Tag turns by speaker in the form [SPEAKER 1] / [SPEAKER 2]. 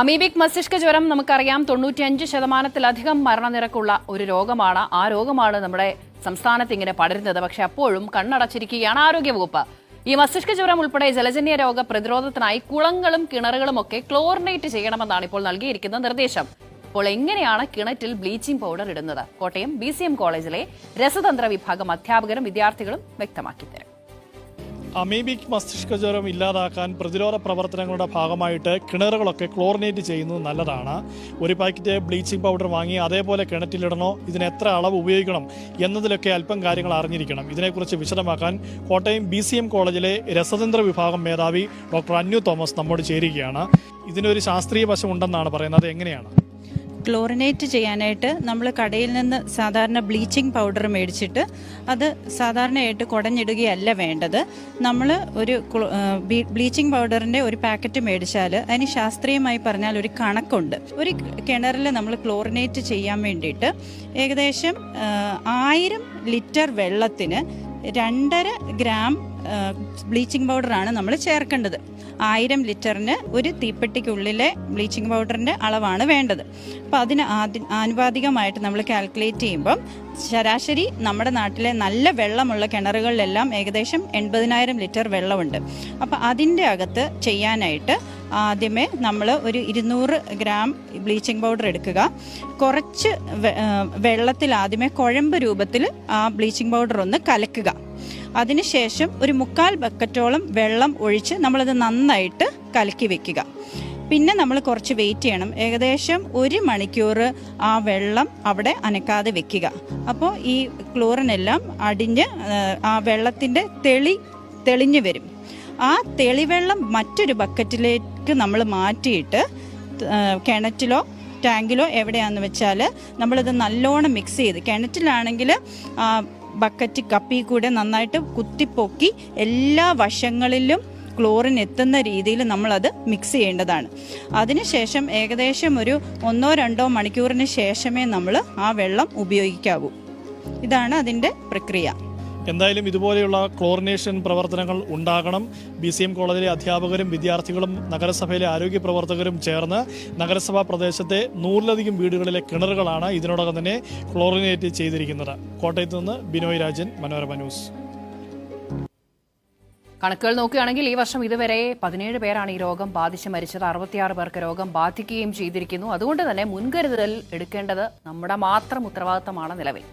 [SPEAKER 1] Amoebic മസ്തിഷ്ക ജ്വരം നമുക്കറിയാം. തൊണ്ണൂറ്റിയഞ്ച് ശതമാനത്തിലധികം മരണനിരക്കുള്ള ഒരു രോഗമാണ്. ആ രോഗമാണ് നമ്മുടെ സംസ്ഥാനത്ത് ഇങ്ങനെ പടരുന്നത്. പക്ഷെ അപ്പോഴും കണ്ണടച്ചിരിക്കുകയാണ് ആരോഗ്യവകുപ്പ്. ഈ മസ്തിഷ്ക ജ്വരം ഉൾപ്പെടെ ജലജന്യ രോഗ പ്രതിരോധത്തിനായി കുളങ്ങളും കിണറുകളും ഒക്കെ ക്ലോറിനേറ്റ് ചെയ്യണമെന്നാണ് ഇപ്പോൾ നൽകിയിരിക്കുന്ന നിർദ്ദേശം. അപ്പോൾ എങ്ങനെയാണ് കിണറ്റിൽ ബ്ലീച്ചിംഗ് പൗഡർ ഇടുന്നത്? കോട്ടയം ബി കോളേജിലെ രസതന്ത്ര വിഭാഗം അധ്യാപകരും വിദ്യാർത്ഥികളും വ്യക്തമാക്കി തരും
[SPEAKER 2] അമീബിക് മസ്തിഷ്ക ജ്വരം ഇല്ലാതാക്കാൻ പ്രതിരോധ പ്രവർത്തനങ്ങളുടെ ഭാഗമായിട്ട് കിണറുകളൊക്കെ ക്ലോറിനേറ്റ് ചെയ്യുന്നത് നല്ലതാണ്. ഒരു പാക്കറ്റ് ബ്ലീച്ചിങ് പൗഡർ വാങ്ങി അതേപോലെ കിണറ്റിലിടണോ? ഇതിന് എത്ര അളവ് ഉപയോഗിക്കണം? എന്നതിലൊക്കെ അല്പം കാര്യങ്ങൾ അറിഞ്ഞിരിക്കണം. ഇതിനെക്കുറിച്ച് വിശദമാക്കാൻ കോട്ടയം ബി സി എം കോളേജിലെ രസതന്ത്ര വിഭാഗം മേധാവി ഡോക്ടർ അന്യു തോമസ് നമ്മോട് ചേരുകയാണ്. ഇതിനൊരു ശാസ്ത്രീയ വശമുണ്ടെന്നാണ് പറയുന്നത്. എങ്ങനെയാണ്?
[SPEAKER 3] ക്ലോറിനേറ്റ് ചെയ്യാനായിട്ട് നമ്മൾ കടയിൽ നിന്ന് സാധാരണ ബ്ലീച്ചിങ് പൗഡർ മേടിച്ചിട്ട് അത് സാധാരണയായിട്ട് കുടഞ്ഞിടുകയല്ല വേണ്ടത്. നമ്മൾ ഒരു ബ്ലീച്ചിങ് പൗഡറിന്റെ ഒരു പാക്കറ്റ് മേടിച്ചാൽ അതിന് ശാസ്ത്രീയമായി പറഞ്ഞാൽ ഒരു കണക്കുണ്ട്. ഒരു കിണറിൽ നമ്മൾ ക്ലോറിനേറ്റ് ചെയ്യാൻ വേണ്ടിയിട്ട് ഏകദേശം ആയിരം ലിറ്റർ വെള്ളത്തിന് രണ്ടര ഗ്രാം ബ്ലീച്ചിങ് പൗഡറാണ് നമ്മൾ ചേർക്കേണ്ടത്. ആയിരം ലിറ്ററിന് ഒരു തീപ്പെട്ടിക്കുള്ളിലെ ബ്ലീച്ചിങ് പൗഡറിന്റെ അളവാണ് വേണ്ടത്. അപ്പോൾ അതിന് ആനുപാതികമായിട്ട് നമ്മൾ കാൽക്കുലേറ്റ് ചെയ്യുമ്പം ശരാശരി നമ്മുടെ നാട്ടിലെ നല്ല വെള്ളമുള്ള കിണറുകളിലെല്ലാം ഏകദേശം എൺപതിനായിരം ലിറ്റർ വെള്ളമുണ്ട്. അപ്പോൾ അതിന്റെ അകത്ത് ചെയ്യാനായിട്ട് ആദ്യമേ നമ്മൾ ഒരു ഇരുന്നൂറ് ഗ്രാം ബ്ലീച്ചിങ് പൗഡർ എടുക്കുക. കുറച്ച് വെള്ളത്തിൽ ആദ്യമേ കുഴമ്പ് രൂപത്തിൽ ആ ബ്ലീച്ചിങ് പൗഡർ ഒന്ന് കലക്കുക. അതിനുശേഷം ഒരു മുക്കാൽ ബക്കറ്റോളം വെള്ളം ഒഴിച്ച് നമ്മളത് നന്നായിട്ട് കലക്കി വെക്കുക. പിന്നെ നമ്മൾ കുറച്ച് വെയിറ്റ് ചെയ്യണം. ഏകദേശം ഒരു മണിക്കൂർ ആ വെള്ളം അവിടെ അനക്കാതെ വെക്കുക. അപ്പോൾ ഈ ക്ലോറിനെല്ലാം അടിഞ്ഞ് ആ, വെള്ളത്തിന്റെ തെളി തെളിഞ്ഞു വരും. ആ തെളിവെള്ളം മറ്റൊരു ബക്കറ്റിലേക്ക് നമ്മൾ മാറ്റിയിട്ട് കിണറ്റിലോ ടാങ്കിലോ എവിടെയാണെന്ന് വെച്ചാൽ നമ്മളിത് നല്ലോണം മിക്സ് ചെയ്ത് കിണറ്റിലാണെങ്കിൽ ബക്കറ്റ് കപ്പി കൂടെ നന്നായിട്ട് കുത്തിപ്പൊക്കി എല്ലാ വശങ്ങളിലും ക്ലോറിൻ എത്തുന്ന രീതിയിൽ നമ്മളത് മിക്സ് ചെയ്യേണ്ടതാണ്. അതിനുശേഷം ഏകദേശം ഒരു ഒന്നോ രണ്ടോ മണിക്കൂറിന് ശേഷമേ നമ്മൾ ആ വെള്ളം ഉപയോഗിക്കാവൂ. ഇതാണ് അതിന്റെ പ്രക്രിയ.
[SPEAKER 2] എന്തായാലും ഇതുപോലെയുള്ള ക്ലോറിനേഷൻ പ്രവർത്തനങ്ങൾ ഉണ്ടാകണം. ബി സി എം കോളേജിലെ അധ്യാപകരും വിദ്യാർത്ഥികളും നഗരസഭയിലെ ആരോഗ്യ പ്രവർത്തകരും ചേർന്ന് നഗരസഭാ പ്രദേശത്തെ നൂറിലധികം വീടുകളിലെ കിണറുകളാണ് ഇതിനോടകം തന്നെ ക്ലോറിനേറ്റ് ചെയ്തിരിക്കുന്നത്. കോട്ടയത്ത് നിന്ന് ബിനോയ് രാജൻ മനോരമ ന്യൂസ്.
[SPEAKER 1] കണക്കുകൾ നോക്കുകയാണെങ്കിൽ ഈ വർഷം ഇതുവരെ പതിനേഴ് പേരാണ് ഈ രോഗം ബാധിച്ച് മരിച്ചത്. അറുപത്തിയാറ് പേർക്ക് രോഗം ബാധിക്കുകയും ചെയ്തിരിക്കുന്നു. അതുകൊണ്ട് തന്നെ മുൻകരുതൽ എടുക്കേണ്ടത് നമ്മുടെ മാത്രം ഉത്തരവാദിത്തമാണ് നിലവിൽ.